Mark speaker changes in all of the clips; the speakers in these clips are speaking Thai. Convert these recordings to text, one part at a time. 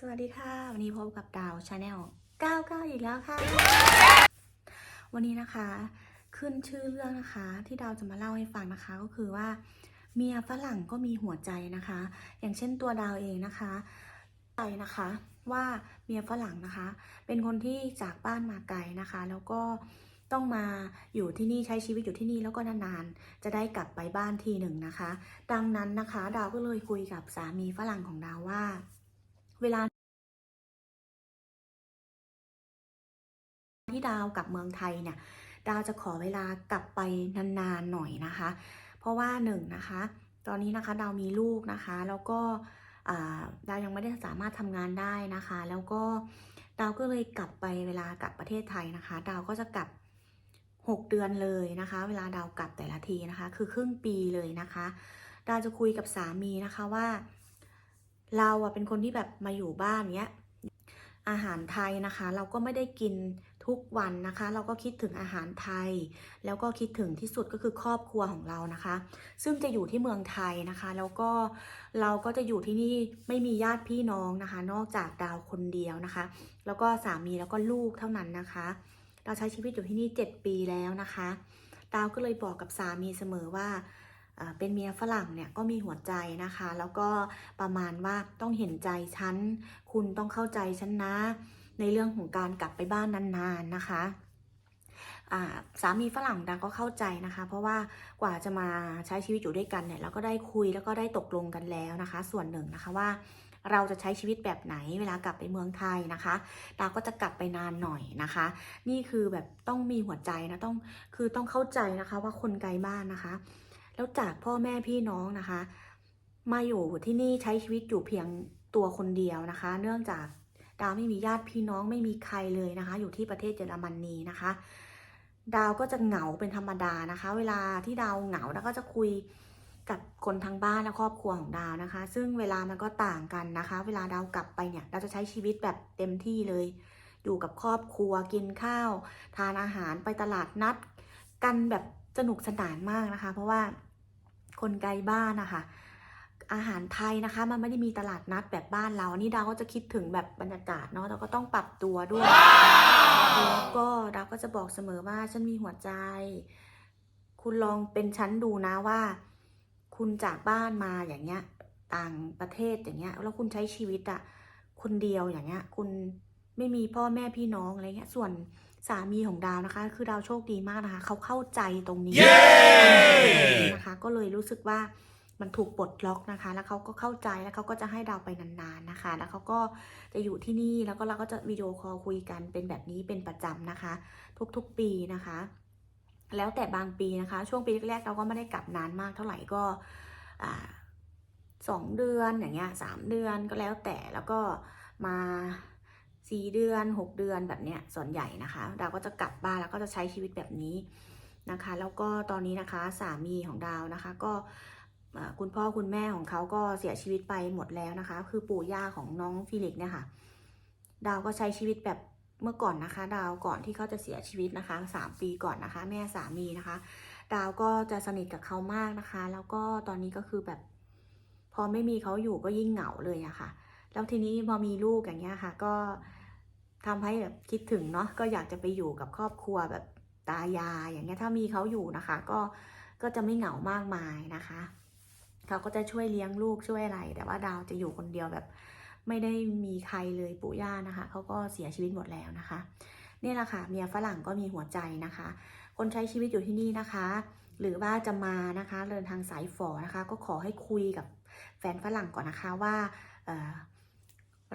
Speaker 1: สวัสดีค่ะ วันนี้พบกับดาวชาแนล99 อีกแล้วค่ะ วันนี้นะคะ ขึ้นชื่อเรื่องนะคะ ที่ดาวจะมาเล่าให้ฟังนะคะ ก็คือว่า เมียฝรั่งก็มีหัวใจนะคะ อย่างเช่นตัวดาวเองนะคะใจนะคะว่าเมียฝรั่งนะคะ เป็นคนที่จากบ้านมาไกลนะคะ แล้วก็ต้องมาอยู่ที่นี่ใช้ชีวิตอยู่ที่นี่แล้วก็นานๆ จะได้กลับไปบ้านทีหนึ่งนะคะ ดังนั้นนะคะ ดาวก็เลยคุยกับสามีฝรั่งของดาวว่า เวลา ที่ดาวกลับเมืองไทยเนี่ย ดาวจะขอเวลากลับไปนานๆหน่อยนะคะ เพราะว่าหนึ่งนะคะ ตอนนี้นะคะดาวมีลูกนะคะ แล้วก็ดาวยังไม่ได้สามารถทำงานได้นะคะ แล้วก็ดาวก็เลยกลับไปเวลากลับประเทศไทยนะคะ ดาวก็จะกลับ 6 เดือนเลยนะคะ เวลาดาวกลับแต่ละทีนะคะ คือครึ่งปีเลยนะคะ ดาวจะคุยกับสามีนะคะว่า เราอะเป็นคนที่แบบมาอยู่บ้านเนี้ยอาหารไทยนะคะ เราก็ไม่ได้กิน ทุกวันนะคะ เราก็คิดถึงอาหารไทย แล้วก็คิดถึงที่สุดก็คือครอบครัวของเรานะคะ ซึ่งจะอยู่ที่เมืองไทยนะคะ แล้วก็เราก็จะอยู่ที่นี่ไม่มีญาติพี่น้องนะคะ นอกจากดาวคนเดียวนะคะ แล้วก็สามีแล้วก็ลูกเท่านั้นนะคะ เราใช้ชีวิตอยู่ที่นี่ 7 ปีแล้วนะคะดาวก็เลยบอกกับสามีเสมอว่าเอ่อเป็นเมียฝรั่งเนี่ยก็มีหัวใจนะคะ แล้วก็ประมาณว่าต้องเห็นใจฉัน คุณต้องเข้าใจฉันนะ ในเรื่องของการกลับไปบ้านนานๆนะคะสามีฝรั่งดาวก็เข้าใจนะคะ เพราะว่ากว่าจะมาใช้ชีวิตอยู่ด้วยกันเนี่ยเราก็ได้คุยแล้วก็ได้ตกลงกันแล้วนะคะ ส่วนหนึ่งนะคะว่าเราจะใช้ชีวิตแบบไหนเวลากลับไปเมืองไทยนะคะดาก็จะกลับไปนานหน่อยนะคะ นี่คือแบบต้องมีหัวใจนะต้องคือต้องเข้าใจนะคะว่าคนไกลบ้านนะคะ แล้วจากพ่อแม่พี่น้องนะคะ มาอยู่ที่นี่ใช้ชีวิตอยู่เพียงตัวคนเดียวนะคะ เนื่องจาก ดาวไม่มีญาติพี่น้องไม่มีใครเลยนะคะ อยู่ที่ประเทศเยอรมนีนะคะ ดาวก็จะเหงาเป็นธรรมดานะคะ เวลาที่ดาวเหงาแล้วก็จะคุยกับคนทางบ้านและครอบครัวของดาวนะคะ ซึ่งเวลามันก็ต่างกันนะคะ เวลาดาวกลับไปเนี่ยเราจะใช้ชีวิตแบบเต็มที่เลย อยู่กับครอบครัวกินข้าว ทานอาหารไปตลาดนัด กันแบบสนุกสนานมากนะคะ เพราะว่าคนไกลบ้านนะคะ อาหารไทยนะคะ มันไม่ได้มีตลาดนัดแบบบ้านเรา นี่ดาวก็จะคิดถึงแบบบรรยากาศเนาะเราก็ต้องปรับตัวด้วยแล้วก็ดาวก็จะบอกเสมอว่าฉันมีหัวใจ คุณลองเป็นชั้นดูนะว่า คุณจากบ้านมาอย่างเงี้ย ต่างประเทศอย่างเงี้ย แล้วคุณใช้ชีวิตอะคนเดียวอย่างเงี้ย คุณไม่มีพ่อแม่พี่น้องอะไรเงี้ย ส่วนสามีของดาวนะคะ คือดาวโชคดีมากนะคะ เขาเข้าใจตรงนี้นะคะ ก็เลยรู้สึกว่า มันถูกปลดล็อกนะคะ แล้วเขาก็เข้าใจแล้วเขาก็จะให้ดาวไปนานๆนะคะ แล้วเขาก็จะอยู่ที่นี่แล้วก็เราก็จะวิดีโอคอลคุยกันเป็นแบบนี้เป็นประจำนะคะ ทุกๆปีนะคะ แล้วแต่บางปีนะคะ ช่วงปีแรกๆเราก็ไม่ได้กลับนานมากเท่าไหร่ก็สองเดือนอย่างเงี้ยสามเดือนก็แล้วแต่แล้วก็มาสี่เดือนหกเดือนแบบเนี้ยส่วนใหญ่นะคะดาวก็จะกลับบ้านแล้วก็จะใช้ชีวิตแบบนี้นะคะ แล้วก็ตอนนี้นะคะสามีของดาวนะคะ ก็ คุณพ่อคุณแม่ของเขาก็เสียชีวิตไปหมดแล้วนะคะ คือปู่ย่าของน้องฟิลิกเนี่ยค่ะ ดาวก็ใช้ชีวิตแบบเมื่อก่อนนะคะ ดาวก่อนที่เขาจะเสียชีวิตนะคะสามปีก่อนนะคะ แม่สามีนะคะ ดาวก็จะสนิทกับเขามากนะคะ แล้วก็ตอนนี้ก็คือแบบ พอไม่มีเขาอยู่ก็ยิ่งเหงาเลยอะค่ะ แล้วทีนี้พอมีลูกอย่างเงี้ยค่ะ ก็ทำให้แบบคิดถึงเนาะก็อยากจะไปอยู่กับครอบครัวแบบตายายอย่างเงี้ยถ้ามีเขาอยู่นะคะ ก็ก็จะไม่เหงามากมายนะคะ เขาก็จะช่วยเลี้ยงลูกช่วยอะไร แต่ว่าดาวจะอยู่คนเดียวแบบ ไม่ได้มีใครเลยปู่ย่านะคะเขาก็เสียชีวิตหมดแล้วนะคะนี่แหละค่ะเมียฝรั่งก็มีหัวใจนะคะ คนใช้ชีวิตอยู่ที่นี่นะคะ หรือว่าจะมานะคะเดินทางสายฝอนะคะ ก็ขอให้คุยกับแฟนฝรั่งก่อนนะคะว่าเ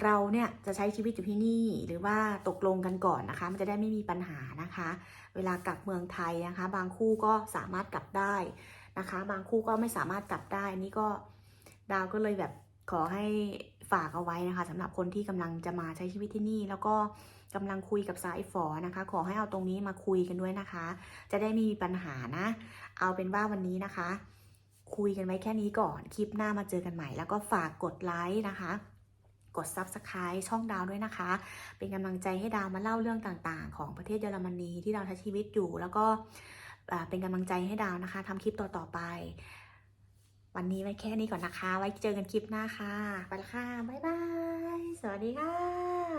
Speaker 1: เราเนี่ยจะใช้ชีวิตอยู่ที่นี่หรือว่าตกลงกันก่อนนะคะ มันจะได้ไม่มีปัญหานะคะ เวลากลับเมืองไทยนะคะ บางคู่ก็สามารถกลับได้ นะคะ บางคู่ก็ไม่สามารถกลับได้นี่ก็ดาวก็เลยแบบขอให้ฝากเอาไว้นะคะสำหรับคนที่กำลังจะมาใช้ชีวิตที่นี่ แล้วก็กำลังคุยกับสายฝอนะคะ ขอให้เอาตรงนี้มาคุยกันด้วยนะคะ จะได้ไม่มีปัญหานะ เอาเป็นว่าวันนี้นะคะ คุยกันไว้แค่นี้ก่อนคลิปหน้ามาเจอกันใหม่ แล้วก็ฝากกดไลค์นะคะกด Subscribe ช่องดาวด้วยนะคะ เป็นกำลังใจให้ดาวมาเล่าเรื่องต่างๆ ของประเทศเยอรมนีที่ดาวใช้ชีวิตอยู่ แล้วก็ เป็นกำลังใจให้ดาวนะคะทำคลิปต่อๆไป วันนี้ไว้แค่นี้ก่อนนะคะ ไว้เจอกันคลิปหน้าค่ะ ไปละค่ะ บ๊ายบายยสวัสดีค่ะ